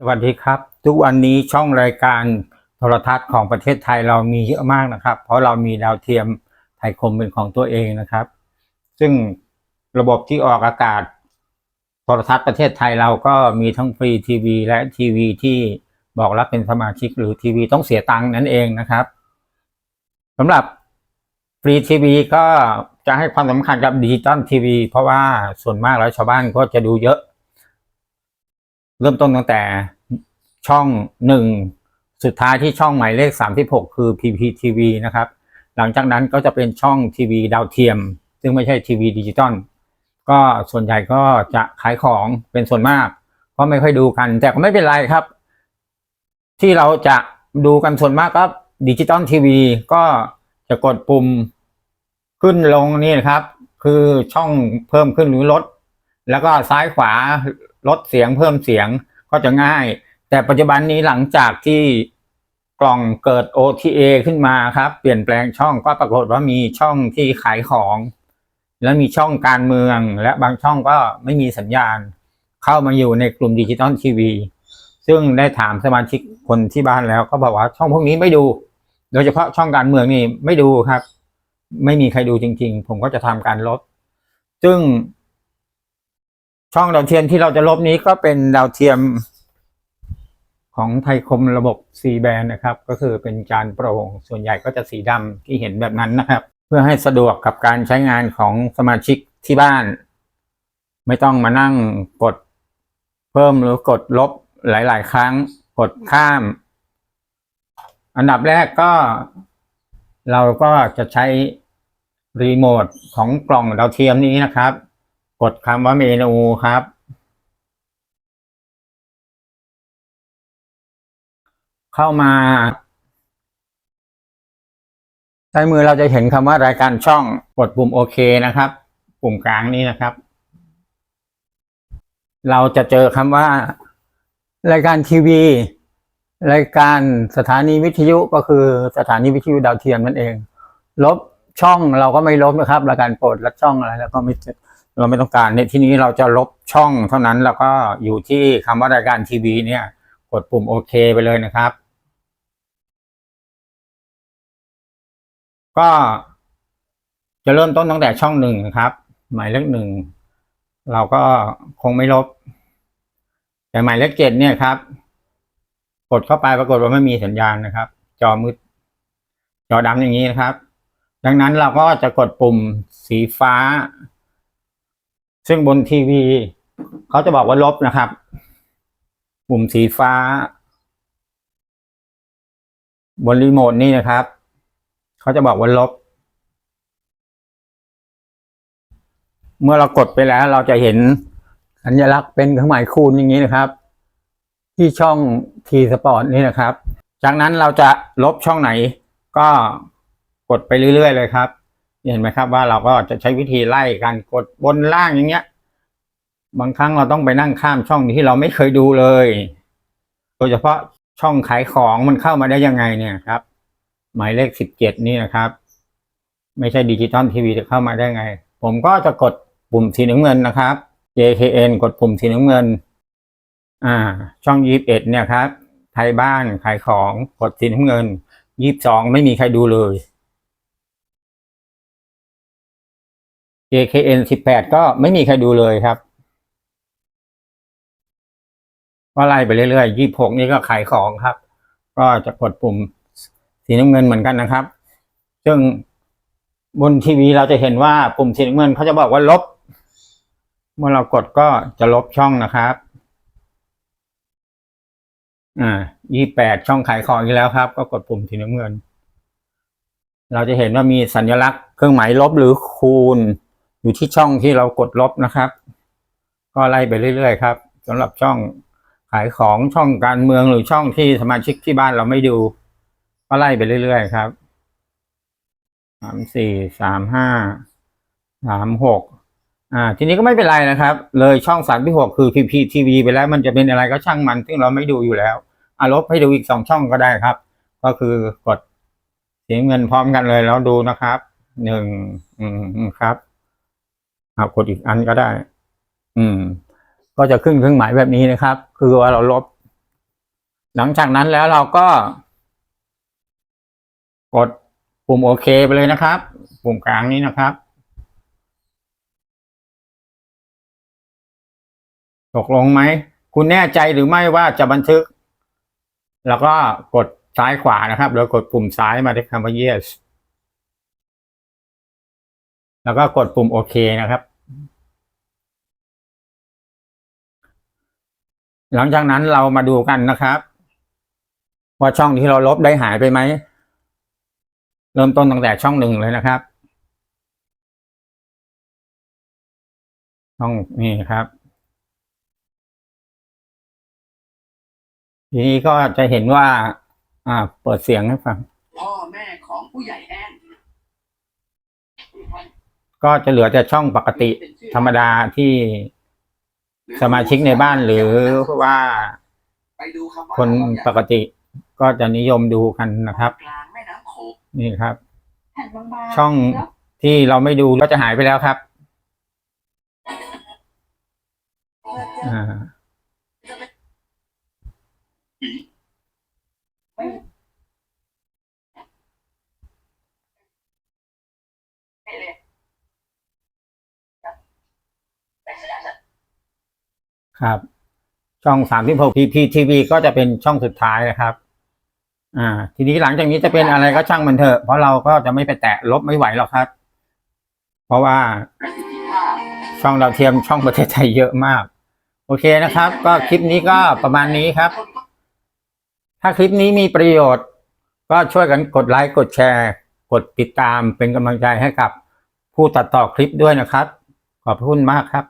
สวัสดีครับ ทุกวันนี้ช่องรายการโทรทัศน์ของประเทศไทยเรามีเยอะมากนะครับ เพราะเรามีดาวเทียมไทยคมเป็นของตัวเองนะครับ ซึ่งระบบที่ออกอากาศโทรทัศน์ประเทศไทยเราก็มีทั้งฟรีทีวี และทีวีที่บอกรับเป็นสมาชิกหรือทีวีต้องเสียตังค์นั่นเองนะครับสำหรับฟรีทีวีก็จะให้ความสำคัญกับดิจิตอลทีวีเพราะว่าส่วนมากแล้วชาวบ้านก็จะดูเยอะ เริ่มต้นตั้งแต่ช่องหนึ่งสุดท้ายที่ช่องหมายเลขสามที่หกคือ PPTV นะครับ หลังจากนั้นก็จะเป็นช่องทีวีดาวเทียม ซึ่งไม่ใช่ทีวีดิจิตอลก็ส่วนใหญ่ก็จะขายของเป็นส่วนมาก เพราะไม่ค่อยดูกัน แต่ก็ไม่เป็นไรครับ ที่เราจะดูกันส่วนมากก็ดิจิตอลทีวีก็จะกดปุ่มขึ้นลงนี่นะครับ คือช่องเพิ่มขึ้นหรือลด แล้วก็ซ้ายขวา ลดเสียงเพิ่มเสียงก็จะง่าย แต่ปัจจุบันนี้หลังจากที่กล่องเกิด OTA ขึ้นมาครับ เปลี่ยนแปลงช่องก็ปรากฏว่ามีช่องที่ขายของ แล้วมีช่องการเมือง และบางช่องก็ไม่มีสัญญาณ เข้ามาอยู่ในกลุ่มดิจิตอลทีวีซึ่งได้ถามสมาชิกคนที่บ้านแล้วก็บอกว่าช่องพวกนี้ไม่ดู โดยเฉพาะช่องการเมืองนี่ไม่ดูครับ ไม่มีใครดูจริง ๆ ผมก็จะทำการลด ซึ่ง ช่องดาวเทียมที่เราจะลบนี้ก็เป็นดาวเทียมของไทยคมระบบ C band นะครับ ก็คือเป็นจานโปร่งส่วนใหญ่ก็จะสีดำที่เห็นแบบนั้นนะครับ เพื่อให้สะดวกกับการใช้งานของสมาชิกที่บ้าน ไม่ต้องมานั่งกดเพิ่มหรือกดลบหลาย ๆ ครั้งกดข้าม อันดับแรกก็ เราก็จะใช้รีโมทของกล่องดาวเทียมนี้นะครับ กดคำว่าเมนูครับ เข้ามาซ้ายมือเราจะเห็นคำว่ารายการช่องกดปุ่มโอเคนะครับ ปุ่มกลางนี้นะครับ เราจะเจอคำว่า รายการทีวี รายการสถานีวิทยุก็คือสถานีวิทยุดาวเทียมนั่นเอง ลบช่องเราก็ไม่ลบนะครับ รายการโปรดละช่องอะไรแล้วก็ไม่ เราไม่ต้องการในที่นี้เราจะลบช่องเท่านั้นแล้วก็อยู่ที่คำว่ารายการทีวีเนี่ย กดปุ่มโอเคไปเลยนะครับ ก็จะเริ่มต้นตั้งแต่ช่องหนึ่งนะครับ หมายเลขหนึ่งเราก็คงไม่ลบ แต่หมายเลขเจ็ดเนี่ยครับ กดเข้าไปปรากฏว่าไม่มีสัญญาณนะครับ จอมืดจอดำอย่างนี้นะครับ ดังนั้นเราก็จะกดปุ่มสีฟ้า ซึ่งบนทีวี เขาจะบอกว่าลบนะครับ ปุ่มสีฟ้า บนรีโมทนี่นะครับ เขาจะบอกว่าลบ เมื่อเรากดไปแล้ว เราจะเห็นสัญลักษณ์เป็นเครื่องหมายคูณอย่างนี้นะครับ ที่ช่องทีสปอร์ตนี่นะครับ จากนั้นเราจะลบช่องไหน ก็กดไปเรื่อยๆเลยครับ เห็นไหมครับว่าเราก็จะใช้วิธีไล่การกดบนล่างอย่างเงี้ย บางครั้งเราต้องไปนั่งข้ามช่องที่เราไม่เคยดูเลย โดยเฉพาะช่องขายของมันเข้ามาได้ยังไงเนี่ยครับ หมายเลขสิบเจ็ดนี่นะครับ ไม่ใช่ดิจิตอลทีวีจะเข้ามาได้ไง ผมก็จะกดปุ่มสีน้ำเงินนะครับ JKN กดปุ่มสีน้ำเงิน อ่า ช่องยี่สิบเอ็ดเนี่ยครับ ไทยบ้านขายของกดสีน้ำเงินยี่สิบสองไม่มีใครดูเลย JKN สิบแปดก็ไม่มีใครดูเลยครับก็ไล่ไปเรื่อยๆยี่หกนี่ก็ขายของครับ ก็จะกดปุ่มสีน้ำเงินเหมือนกันนะครับ ซึ่งบนทีวีเราจะเห็นว่าปุ่มสีน้ำเงินเขาจะบอกว่าลบ เมื่อเรากดก็จะลบช่องนะครับ อ่ายี่แปดช่องขายของอีกแล้วครับ ก็กดปุ่มสีน้ำเงิน เราจะเห็นว่ามีสัญลักษณ์เครื่องหมายลบหรือคูณ อยู่ที่ช่องที่เรากดลบนะครับ ก็ไล่ไปเรื่อยๆครับสำหรับช่องขายของช่องการเมืองหรือช่องที่สมาชิกที่บ้านเราไม่ดู ก็ไล่ไปเรื่อยๆครับสามสี่สามห้าสามหกอ่า ทีนี้ก็ไม่เป็นไรนะครับ เลยช่องสามที่หกคือพีพีทีวีไปแล้วมันจะเป็นอะไรก็ช่างมัน ซึ่งเราไม่ดูอยู่แล้วอะลบให้ดูอีกสองช่องก็ได้ครับ ก็คือกดเสียเงินพร้อมกันเลยแล้วดูนะครับหนึ่งอืมครับ เอากดอีกอันก็ได้ อืม ก็จะขึ้นเครื่องหมายแบบนี้นะครับ คือว่าเราลบ หลังจากนั้นแล้วเราก็ กดปุ่มโอเคไปเลยนะครับ ปุ่มกลางนี้นะครับตกลงไหม คุณแน่ใจหรือไม่ว่าจะบันทึก แล้วก็กดซ้ายขวานะครับโดยกดปุ่มซ้ายมาที่คำว่า yes แล้วก็กดปุ่มโอเคนะครับ หลังจากนั้นเรามาดูกันนะครับว่าช่องที่เราลบได้หายไปไหม เริ่มต้นตั้งแต่ช่องหนึ่งเลยนะครับ ช่องนี้ครับ ทีนี้ก็จะเห็นว่า อ่า เปิดเสียงให้ฟัง พ่อแม่ของผู้ใหญ่แอนก็จะเหลือแต่ช่องปกติธรรมดาที่ สมาชิกในบ้านหรือว่าไปดูคำว่าคนปกติก็จะนิยมดูกันนะครับกลางแม่น้ำโขงนี่ครับแผ่นบางๆช่องแล้วที่เราไม่ดูก็จะหายไปแล้วครับ อ่า ไปเลย ครับ ช่องสามที่หกพีพีทีวีก็จะเป็นช่องสุดท้ายนะครับ อ่า ทีนี้หลังจากนี้จะเป็นอะไรก็ช่างมันเถอะ เพราะเราก็จะไม่ไปแตะลบไม่ไหวหรอกครับ เพราะว่าช่องดาวเทียมช่องประเทศไทยเยอะมาก โอเคนะครับ ก็คลิปนี้ก็ประมาณนี้ครับ ถ้าคลิปนี้มีประโยชน์ ก็ช่วยกันกดไลค์กดแชร์ กดติดตามเป็นกำลังใจให้กับ ผู้ตัดต่อคลิปด้วยนะครับ ขอบคุณมากครับ